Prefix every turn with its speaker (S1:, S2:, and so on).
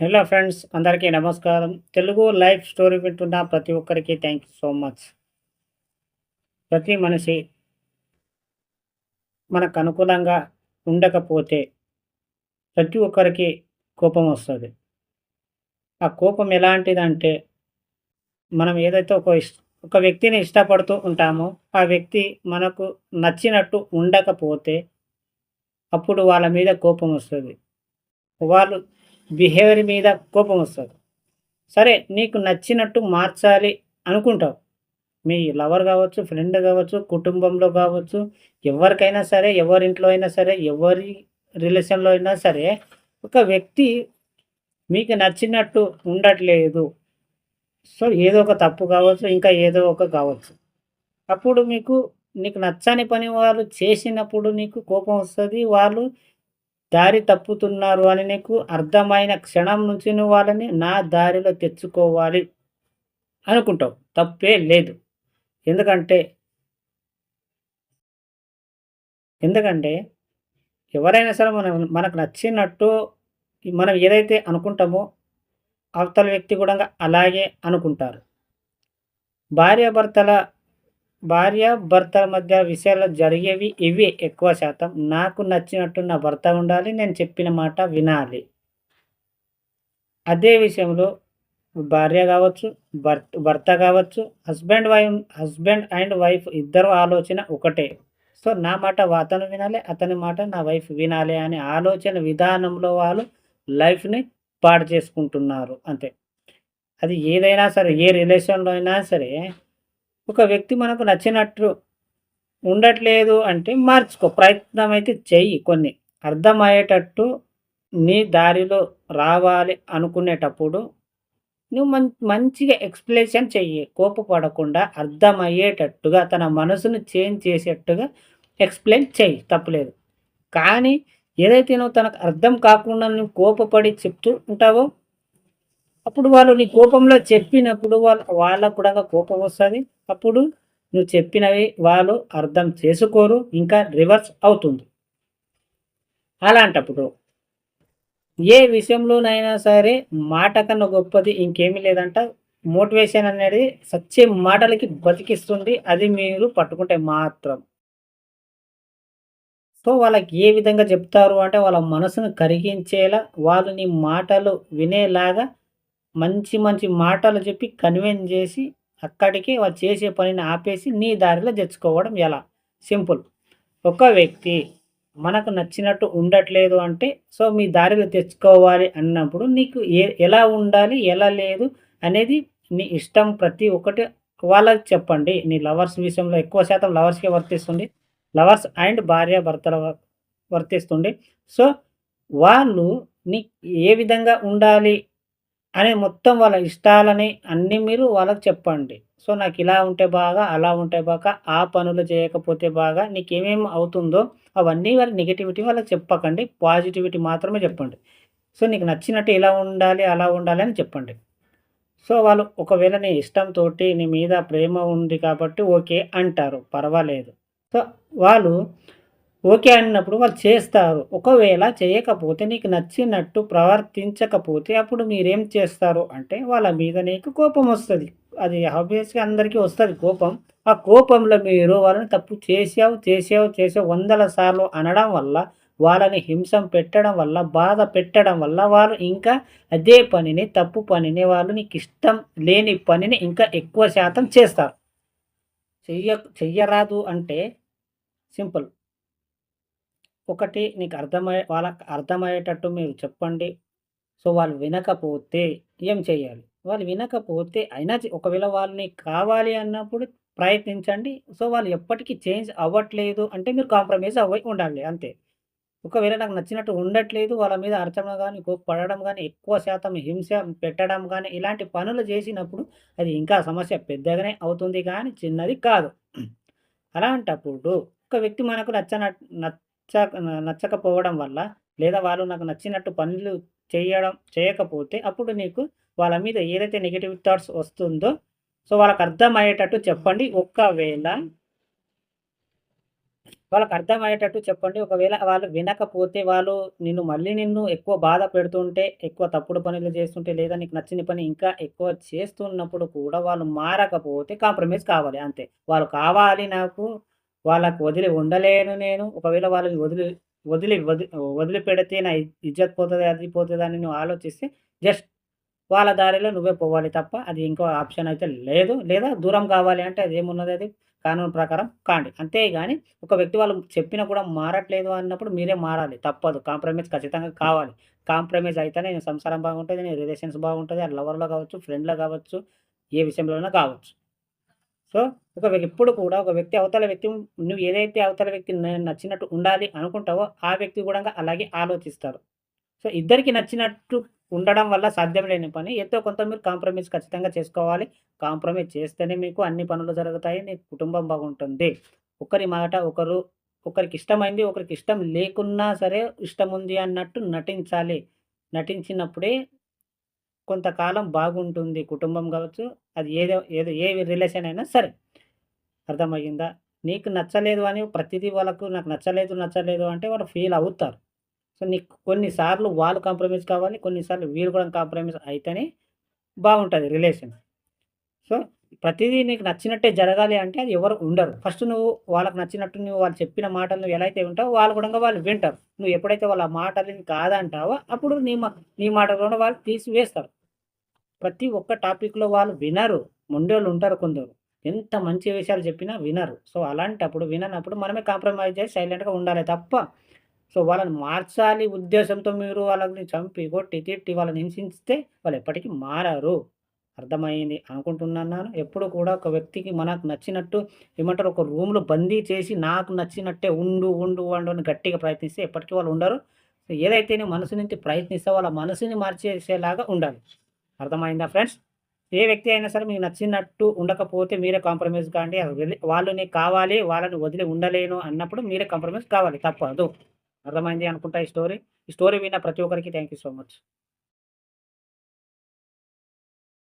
S1: Hello friends అందరికీ నమస్కారం. Telugu life story వింటున్న ప్రతి ఒక్కరికి థ్యాంక్ యూ సో మచ్ ప్రతి మనిషి మనకు అనుకూలంగా ఉండకపోతే ప్రతి ఒక్కరికి కోపం వస్తుంది. ఆ కోపం ఎలాంటిదంటే మనం ఏదైతే ఒక ఒక వ్యక్తిని ఇష్టపడుతూ ఉంటామో ఆ వ్యక్తి మనకు నచ్చినట్టు ఉండకపోతే అప్పుడు వాళ్ళ మీద కోపం వస్తుంది. వాళ్ళు బిహేవియర్ మీద కోపం వస్తుంది. సరే నీకు నచ్చినట్టు మార్చాలి అనుకుంటావు. మీ లవర్ కావచ్చు ఫ్రెండ్ కావచ్చు కుటుంబంలో కావచ్చు ఎవరికైనా సరే ఎవరింట్లో అయినా సరే ఎవరి రిలేషన్లో అయినా సరే ఒక వ్యక్తి మీకు నచ్చినట్టు ఉండట్లేదు. సో ఏదో ఒక తప్పు కావచ్చు ఇంకా ఏదో ఒక కావచ్చు. అప్పుడు మీకు నీకు నచ్చని పని వాళ్ళు చేసినప్పుడు నీకు కోపం వస్తుంది. వాళ్ళు దారి తప్పుతున్నారు అని నీకు అర్థమైన క్షణం నుంచి నువ్వు వాళ్ళని నా దారిలో తెచ్చుకోవాలి అనుకుంటావు. తప్పే లేదు. ఎందుకంటే ఎందుకంటే ఎవరైనా సరే మనం మనకు నచ్చినట్టు మనం ఏదైతే అనుకుంటామో అవతల వ్యక్తి కూడా అలాగే అనుకుంటారు. భార్యాభర్తల భార్య భర్తల మధ్య విషయాలు జరిగేవి ఇవే ఎక్కువ శాతం. నాకు నచ్చినట్టు నా భర్త ఉండాలి నేను చెప్పిన మాట వినాలి. అదే విషయంలో భార్య కావచ్చు భర్త భర్త కావచ్చు husband wife husband and wife ఇద్దరు ఆలోచన ఒకటే. సో నా మాట అతను వినాలి అతని మాట నా వైఫ్ వినాలి అనే ఆలోచన విధానంలో వాళ్ళు లైఫ్ని పాడు చేసుకుంటున్నారు. అంతే. అది ఏదైనా సరే ఏ రిలేషన్లో అయినా సరే ఒక వ్యక్తి మనకు నచ్చినట్టు ఉండట్లేదు అంటే మార్చుకో. ప్రయత్నం అయితే చెయ్యి కొన్ని. అర్థమయ్యేటట్టు నీ దారిలో రావాలి అనుకునేటప్పుడు నువ్వు మం మంచిగా ఎక్స్ప్లెనేషన్ చెయ్యి. కోపపడకుండా అర్థమయ్యేటట్టుగా తన మనసును చేంజ్ చేసేట్టుగా ఎక్స్ప్లెయిన్ చెయ్యి. తప్పులేదు. కానీ ఏదైతే నువ్వు తనకు అర్థం కాకుండా నువ్వు కోపపడి చెప్తూ ఉంటావో అప్పుడు వాళ్ళు నీ కోపంలో చెప్పినప్పుడు వాళ్ళ వాళ్ళకు కూడా కోపం వస్తుంది. అప్పుడు నువ్వు చెప్పినవి వాళ్ళు అర్థం చేసుకోరు ఇంకా రివర్స్ అవుతుంది. అలాంటప్పుడు ఏ విషయంలోనైనా సరే మాట కన్నా గొప్పది ఇంకేమీ లేదంట. మోటివేషన్ అనేది సచ్చే మాటలకి బతికిస్తుంది అది మీరు పట్టుకుంటే మాత్రం. సో వాళ్ళకి ఏ విధంగా చెప్తారు అంటే వాళ్ళ మనసును కరిగించేలా వాళ్ళు నీ మాటలు వినేలాగా మంచి మంచి మాటలు చెప్పి కన్విన్స్ చేసి అక్కడికి వాళ్ళు చేసే పనిని ఆపేసి నీ దారిలో తెచ్చుకోవడం ఎలా? సింపుల్. ఒక వ్యక్తి మనకు నచ్చినట్టు ఉండట్లేదు అంటే సో మీ దారిలో తెచ్చుకోవాలి అన్నప్పుడు నీకు ఏ ఎలా ఉండాలి ఎలా లేదు అనేది నీ ఇష్టం ప్రతి ఒక్కటి వాళ్ళకి చెప్పండి. నీ లవర్స్ విషయంలో ఎక్కువ శాతం లవర్స్కే వర్తిస్తుంది. లవర్స్ అండ్ భార్య భర్తల వర్తిస్తుంది. సో వాళ్ళు నీ ఏ విధంగా ఉండాలి అనే మొత్తం వాళ్ళ ఇష్టాలని అన్నీ మీరు వాళ్ళకి చెప్పండి. సో నాకు ఇలా ఉంటే బాగా అలా ఉంటే బాగా ఆ పనులు చేయకపోతే బాగా నీకు ఏమేమి అవుతుందో అవన్నీ వాళ్ళ నెగిటివిటీ వాళ్ళకి చెప్పకండి. పాజిటివిటీ మాత్రమే చెప్పండి. సో నీకు నచ్చినట్టు ఇలా ఉండాలి అలా ఉండాలి అని చెప్పండి. సో వాళ్ళు ఒకవేళ నీ ఇష్టంతో నీ మీద ప్రేమ ఉంది కాబట్టి ఓకే అంటారు. పర్వాలేదు. సో వాళ్ళు ఓకే అన్నప్పుడు వాళ్ళు చేస్తారు. ఒకవేళ చేయకపోతే నీకు నచ్చినట్టు ప్రవర్తించకపోతే అప్పుడు మీరేం చేస్తారు? అంటే వాళ్ళ మీద నీకు కోపం వస్తుంది. అది ఆబ్వియస్గా అందరికీ వస్తుంది కోపం. ఆ కోపంలో మీరు వాళ్ళని తప్పు చేసావు చేసావు చేసావు వందల సార్లు అనడం వల్ల వాళ్ళని హింసం పెట్టడం వల్ల బాధ పెట్టడం వల్ల వాళ్ళు ఇంకా అదే పనిని తప్పు పనిని వాళ్ళు నీకు ఇష్టం లేని పనిని ఇంకా ఎక్కువ శాతం చేస్తారు. చెయ్య చెయ్యరాదు అంటే సింపుల్. ఒకటి నీకు అర్థమయ్యే వాళ్ళకి అర్థమయ్యేటట్టు మీరు చెప్పండి. సో వాళ్ళు వినకపోతే ఏం చేయాలి? వాళ్ళు వినకపోతే అయినా ఒకవేళ వాళ్ళని కావాలి అన్నప్పుడు ప్రయత్నించండి. సో వాళ్ళు ఎప్పటికీ చేంజ్ అవ్వట్లేదు అంటే మీరు కాంప్రమైజ్ అవ్వ ఉండాలి అంతే. ఒకవేళ నాకు నచ్చినట్టు ఉండట్లేదు వాళ్ళ మీద అర్చన కానీ పడడం కానీ ఎక్కువ శాతం హింస పెట్టడం కానీ ఇలాంటి పనులు చేసినప్పుడు అది ఇంకా సమస్య పెద్దగానే అవుతుంది కానీ చిన్నది కాదు. అలాంటప్పుడు ఒక వ్యక్తి మనకు నచ్చన నచ్చ నచ్చకపోవడం వల్ల లేదా వాళ్ళు నాకు నచ్చినట్టు పనులు చేయడం చేయకపోతే అప్పుడు నీకు వాళ్ళ మీద ఏదైతే నెగిటివ్ థాట్స్ వస్తుందో సో వాళ్ళకి అర్థమయ్యేటట్టు చెప్పండి ఒకవేళ వాళ్ళకి అర్థమయ్యేటట్టు చెప్పండి. ఒకవేళ వాళ్ళు వినకపోతే వాళ్ళు నిన్ను మళ్ళీ నిన్ను ఎక్కువ బాధ పెడుతుంటే, ఎక్కువ తప్పుడు పనులు చేస్తుంటే, లేదా నీకు నచ్చిన పని ఇంకా ఎక్కువ చేస్తున్నప్పుడు కూడా వాళ్ళు మారకపోతే కాంప్రమైజ్ కావాలి అంతే. వాళ్ళు కావాలి నాకు, వాళ్ళకు వదిలి ఉండలేను నేను. ఒకవేళ వాళ్ళని వదిలి వదిలి వది వదిలిపెడితే నా ఇజ్జత్ పోతుంది అది పోతదని నువ్వు ఆలోచిస్తే జస్ట్ వాళ్ళ దారిలో నువ్వే పోవాలి తప్ప అది ఇంకో ఆప్షన్ అయితే లేదు. లేదా దూరం కావాలి అంటే అది ఏమున్నది అది కానూన్ ప్రకారం కాండి. అంతేగాని ఒక వ్యక్తి వాళ్ళు చెప్పినా కూడా మారట్లేదు అన్నప్పుడు మీరే మారాలి. తప్పదు. కాంప్రమైజ్ ఖచ్చితంగా కావాలి. కాంప్రమైజ్ అయితేనే నేను సంసారం బాగుంటుంది నేను రిలేషన్స్ బాగుంటుంది అది లవర్‌లో కావచ్చు, ఫ్రెండ్‌లో కావచ్చు, ఏ విషయంలోనైనా కావచ్చు. సో, ఒక ఎప్పుడు కూడా ఒక వ్యక్తి అవతల వ్యక్తి నువ్వు ఏదైతే అవతల వ్యక్తి నచ్చినట్టు ఉండాలి అనుకుంటావో, ఆ వ్యక్తి కూడా అలాగే ఆలోచిస్తారు. సో, ఇద్దరికీ నచ్చినట్టు ఉండడం వల్ల సాధ్యం లేని పని ఎంతో కొంత మీరు కాంప్రమైజ్ ఖచ్చితంగా చేసుకోవాలి. కాంప్రమైజ్ చేస్తేనే మీకు అన్ని పనులు జరుగుతాయి. నీ కుటుంబం బాగుంటుంది. ఒకరి మాట ఒకరు ఒకరికి ఇష్టమైంది ఒకరికి ఇష్టం లేకున్నా సరే ఇష్టం ఉంది అన్నట్టు నటించాలి. నటించినప్పుడే కొంతకాలం బాగుంటుంది. కుటుంబం కావచ్చు అది ఏదో ఏదో ఏ రిలేషన్ అయినా సరే. అర్థమయ్యిందా? నీకు నచ్చలేదు అని ప్రతిదీ వాళ్ళకు నాకు నచ్చలేదు, నచ్చలేదు అంటే వాళ్ళు ఫీల్ అవుతారు. సో, నీకు కొన్నిసార్లు వాళ్ళు కాంప్రమైజ్ కావాలి. కొన్నిసార్లు వీళ్ళు కూడా కాంప్రమైజ్ అయితేనే బాగుంటుంది రిలేషన్. సో, ప్రతిదీ నీకు నచ్చినట్టే జరగాలి అంటే అది ఎవరు ఉండరు. ఫస్ట్ నువ్వు వాళ్ళకి నచ్చినట్టు నువ్వు వాళ్ళు చెప్పిన మాటలు నువ్వు ఎలా అయితే వింటావో వాళ్ళు కూడా వాళ్ళు వింటారు. నువ్వు ఎప్పుడైతే వాళ్ళ మాటలని కాదంటావో అప్పుడు నీ మా నీ మాట కూడా వాళ్ళు తీసివేస్తారు. ప్రతి ఒక్క టాపిక్‌లో వాళ్ళు వినరు. మొండోళ్ళు ఉంటారు కొందరు. ఎంత మంచి విషయాలు చెప్పినా వినరు. సో, అలాంటప్పుడు విననప్పుడు మనమే కాంప్రమైజ్ చేసి సైలెంట్‌గా ఉండాలి తప్ప, సో, వాళ్ళని మార్చాలి ఉద్దేశంతో మీరు వాళ్ళని చంపి, కొట్టి, తిట్టి వాళ్ళని హింసిస్తే వాళ్ళు ఎప్పటికీ మారారు అర్థమైంది అనుకుంటున్నాను. ఎప్పుడు కూడా ఒక వ్యక్తికి మనకు నచ్చినట్టు ఏమంటారు ఒక రూమ్‌లో బందీ చేసి నాకు నచ్చినట్టే ఉండు, ఉండు, ఉండు అని గట్టిగా ప్రయత్నిస్తే ఎప్పటికీ వాళ్ళు ఉండరు. సో, ఏదైతే మనసు నుంచి ప్రయత్నిస్తే వాళ్ళ మనసుని మార్చేసేలాగా ఉండాలి. అర్థమైందా ఫ్రెండ్స్? ఏ వ్యక్తి అయినా సరే మీకు నచ్చినట్టు ఉండకపోతే మీరే కాంప్రమైజ్ కాండి. వాళ్ళని వాళ్ళు నీకు కావాలి, వాళ్ళని వదిలి ఉండలేను అన్నప్పుడు మీరే కాంప్రమైజ్ కావాలి. తప్పదు. అర్థమైంది అనుకుంటా ఈ స్టోరీ. ఈ స్టోరీ విన్న ప్రతి ఒక్కరికి థ్యాంక్ యూ సో మచ్.